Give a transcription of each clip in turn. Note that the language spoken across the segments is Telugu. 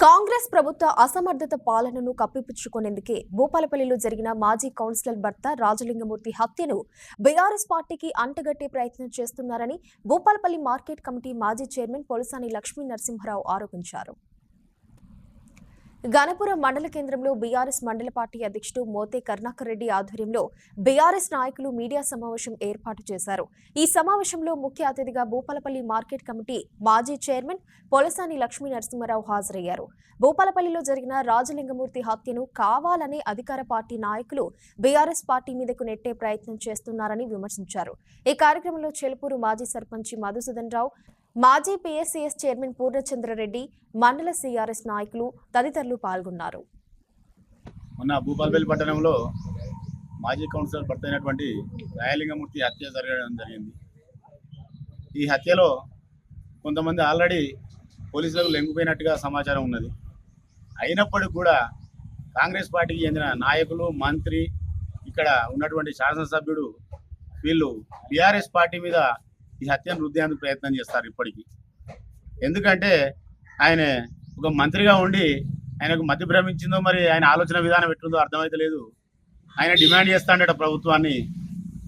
కాంగ్రెస్ ప్రభుత్వ అసమర్థత పాలనను కప్పిపుచ్చుకునేందుకే భూపాలపల్లిలో జరిగిన మాజీ కౌన్సిలర్ భర్త రాజలింగమూర్తి హత్యను బీఆర్ఎస్ పార్టీకి అంటగట్టే ప్రయత్నం చేస్తున్నారని భూపాలపల్లి మార్కెట్ కమిటీ మాజీ చైర్మన్ పొలసాని లక్ష్మీ నరసింహారావు ఆరోపించారు. గణపురం మండల కేంద్రంలో బీఆర్ఎస్ మండల పార్టీ అధ్యక్షుడు మోతే కరుణాకర్ రెడ్డి ఆధ్వర్యంలో బీఆర్ఎస్ నాయకులు మీడియా సమావేశం ఏర్పాటు చేశారు. ఈ సమావేశంలో ముఖ్య అతిథిగా భూపాలపల్లి మార్కెట్ కమిటీ మాజీ చైర్మన్ పొలసాని లక్ష్మీ నరసింహారావు హాజరయ్యారు. భూపాలపల్లిలో జరిగిన రాజలింగమూర్తి హత్యను కావాలనే అధికార పార్టీ నాయకులు బీఆర్ఎస్ పార్టీ మీదకు నెట్టే ప్రయత్నం చేస్తున్నారని విమర్శించారు. ఈ కార్యక్రమంలో చెలుపూరు మాజీ సర్పంచి మధుసూదన్ రావు మాజీ పీఎస్సీఎస్ చైర్మన్ పూర్ణచంద్రరెడ్డి మండల సిఆర్ఎస్ నాయకులు తదితరులు పాల్గొన్నారు. మొన్న భూపాలపల్లి పట్టణంలో మాజీ కౌన్సిలర్ భర్త అయినటువంటి రాయలింగమూర్తి హత్య జరగడం జరిగింది. ఈ హత్యలో కొంతమంది ఆల్రెడీ పోలీసులకు లెంగిపోయినట్టుగా సమాచారం ఉన్నది. అయినప్పటికీ కూడా కాంగ్రెస్ పార్టీకి చెందిన నాయకులు మంత్రి ఇక్కడ ఉన్నటువంటి శాసనసభ్యుడు వీళ్ళు బీఆర్ఎస్ పార్టీ మీద ఈ హత్యను రుద్దేందుకు ప్రయత్నం చేస్తారు ఇప్పటికీ. ఎందుకంటే ఆయన ఒక మంత్రిగా ఉండి ఆయనకు మతి భ్రమించిందో మరి ఆయన ఆలోచన విధానం ఎట్లుందో అర్థమైతే లేదు. ఆయన డిమాండ్ చేస్తాడట ప్రభుత్వాన్ని.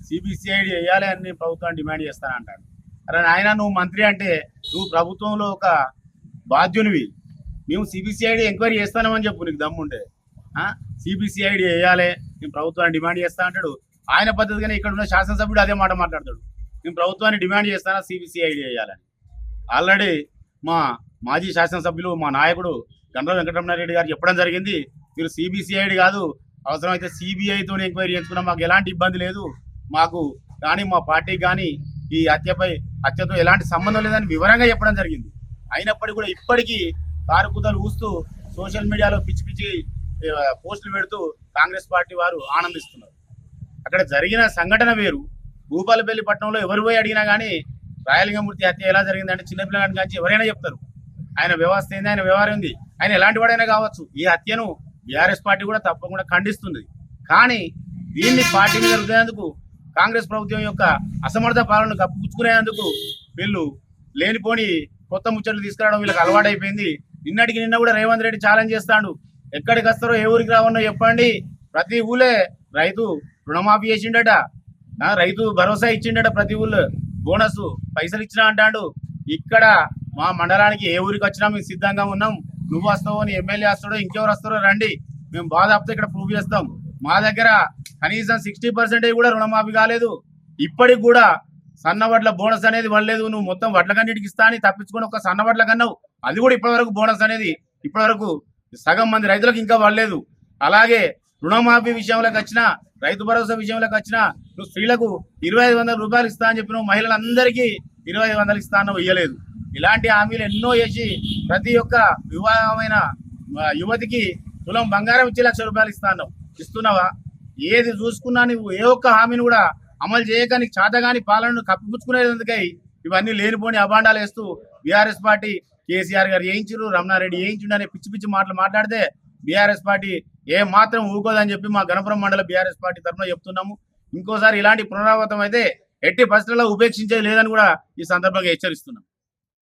సిబిసిఐడి వేయాలి అని ప్రభుత్వాన్ని డిమాండ్ చేస్తానంటాడు అరే ఆయన నువ్వు మంత్రి అంటే నువ్వు ప్రభుత్వంలో ఒక బాధ్యునివి. మేము సిబిసిఐడి ఎంక్వైరీ చేస్తానమని చెప్పు నీకు దమ్ముంటే. సిబిసిఐడి వేయాలి నేను ప్రభుత్వాన్ని డిమాండ్ చేస్తా అంటాడు ఆయన పద్ధతిగానే ఇక్కడ ఉన్న శాసనసభ్యుడు అదే మాట మాట్లాడతాడు. నేను ప్రభుత్వాన్ని డిమాండ్ చేస్తానా సిబిసిఐడి చేయాలని ఆల్రెడీ మా మాజీ శాసనసభ్యులు మా నాయకుడు గండ్ర వెంకటరమణారెడ్డి గారు చెప్పడం జరిగింది మీరు సిబిసిఐడి కాదు అవసరమైతే సిబిఐతో ఎంక్వైరీ చేసుకున్నా మాకు ఎలాంటి ఇబ్బంది లేదు మాకు కానీ మా పార్టీకి కానీ ఈ హత్యపై హత్యతో ఎలాంటి సంబంధం లేదని వివరంగా చెప్పడం జరిగింది. అయినప్పటికీ కూడా ఇప్పటికీ కారు కుదలు ఊస్తూ సోషల్ మీడియాలో పిచ్చి పిచ్చి పోస్టులు పెడుతూ కాంగ్రెస్ పార్టీ వారు ఆనందిస్తున్నారు. అక్కడ జరిగిన సంఘటన వేరు భూపాలపల్లి పట్టణంలో ఎవరు పోయి అడిగినా కానీ రాయలింగమూర్తి హత్య ఎలా జరిగిందంటే చిన్నపిల్లగాడి నుంచి ఎవరైనా చెప్తారు. ఆయన వ్యవస్థ ఏంది? ఆయన వ్యవహారం ఉంది ఆయన ఎలాంటి వాడైనా కావచ్చు. ఈ హత్యను బీఆర్ఎస్ పార్టీ కూడా తప్పకుండా ఖండిస్తుంది. కానీ దీన్ని పార్టీ మీద రుద్దేందుకు కాంగ్రెస్ ప్రభుత్వం యొక్క అసమర్థ పాలనను కప్పుపుచ్చుకునేందుకు వీళ్ళు లేనిపోని కొత్త ముచ్చట్లు తీసుకురావడం వీళ్ళకి అలవాటైపోయింది. నిన్నటికి నిన్న కూడా రేవంత్ రెడ్డి ఛాలెంజ్ చేస్తాడు. ఎక్కడికి వస్తారో ఏ ఊరికి రావన్నో చెప్పండి. ప్రతి ఊరే రైతు రుణమాఫీ చేసిండట. రైతు భరోసా ఇచ్చిండట ప్రతి ఊళ్ళు. బోనస్ పైసలు ఇచ్చినా అంటాడు. ఇక్కడ మా మండలానికి ఏ ఊరికి వచ్చినా మేము సిద్ధంగా ఉన్నాం. నువ్వు వస్తావు అని ఎమ్మెల్యే వస్తాడో ఇంకెవరు వస్తారో రండి. మేము బాధాపుతో ఇక్కడ ప్రూవ్ చేస్తాం. మా దగ్గర కనీసం సిక్స్టీ పర్సెంటేజ్ కూడా రుణమాఫీ కాలేదు. ఇప్పటికి కూడా సన్న వడ్ల బోనస్ అనేది పడలేదు. నువ్వు మొత్తం వడ్ల కన్నిటికి ఇస్తా అని తప్పించుకొని ఒక సన్న వడ్ల కన్నావు. అది కూడా ఇప్పటివరకు బోనస్ అనేది ఇప్పటివరకు సగం మంది రైతులకు ఇంకా పడలేదు. అలాగే రుణమాఫీ విషయంలోకి వచ్చినా రైతు భరోసా విషయంలోకి వచ్చినా నువ్వు స్త్రీలకు ఇరవై ఐదు వందల రూపాయలు ఇస్తా అని చెప్పి నువ్వు మహిళలందరికీ ఇరవై ఐదు వందలు ఇస్తా అన్నావు ఇయ్యలేదు. ఇలాంటి హామీలు ఎన్నో చేసి ప్రతి ఒక్క వివాహమైన యువతికి తులం బంగారం ఇచ్చి లక్ష రూపాయలు ఇస్తా అన్నావు. ఇస్తున్నావా? ఏది చూసుకున్నా నువ్వు ఏ ఒక్క హామీని కూడా అమలు చేయక నీకు చేతగాని పాలనను కప్పిపుచ్చుకునేందుకై ఇవన్నీ లేనిపోని అభాండాలు వేస్తూ బీఆర్ఎస్ పార్టీ కేసీఆర్ గారు వేయించారు రమణారెడ్డి వేయించుడు అనే పిచ్చి పిచ్చి మాటలు మాట్లాడితే బీఆర్ఎస్ పార్టీ ఏ మాత్రం ఊకోదని చెప్పి మా గణపురం మండల బీఆర్ఎస్ పార్టీ తరఫున చెప్తున్నాము. ఇంకోసారి ఇలాంటి పునరావృతం అయితే ఎట్టి పరిస్థితుల్లో ఉపేక్షించేది లేదని కూడా ఈ సందర్భంగా హెచ్చరిస్తున్నాం.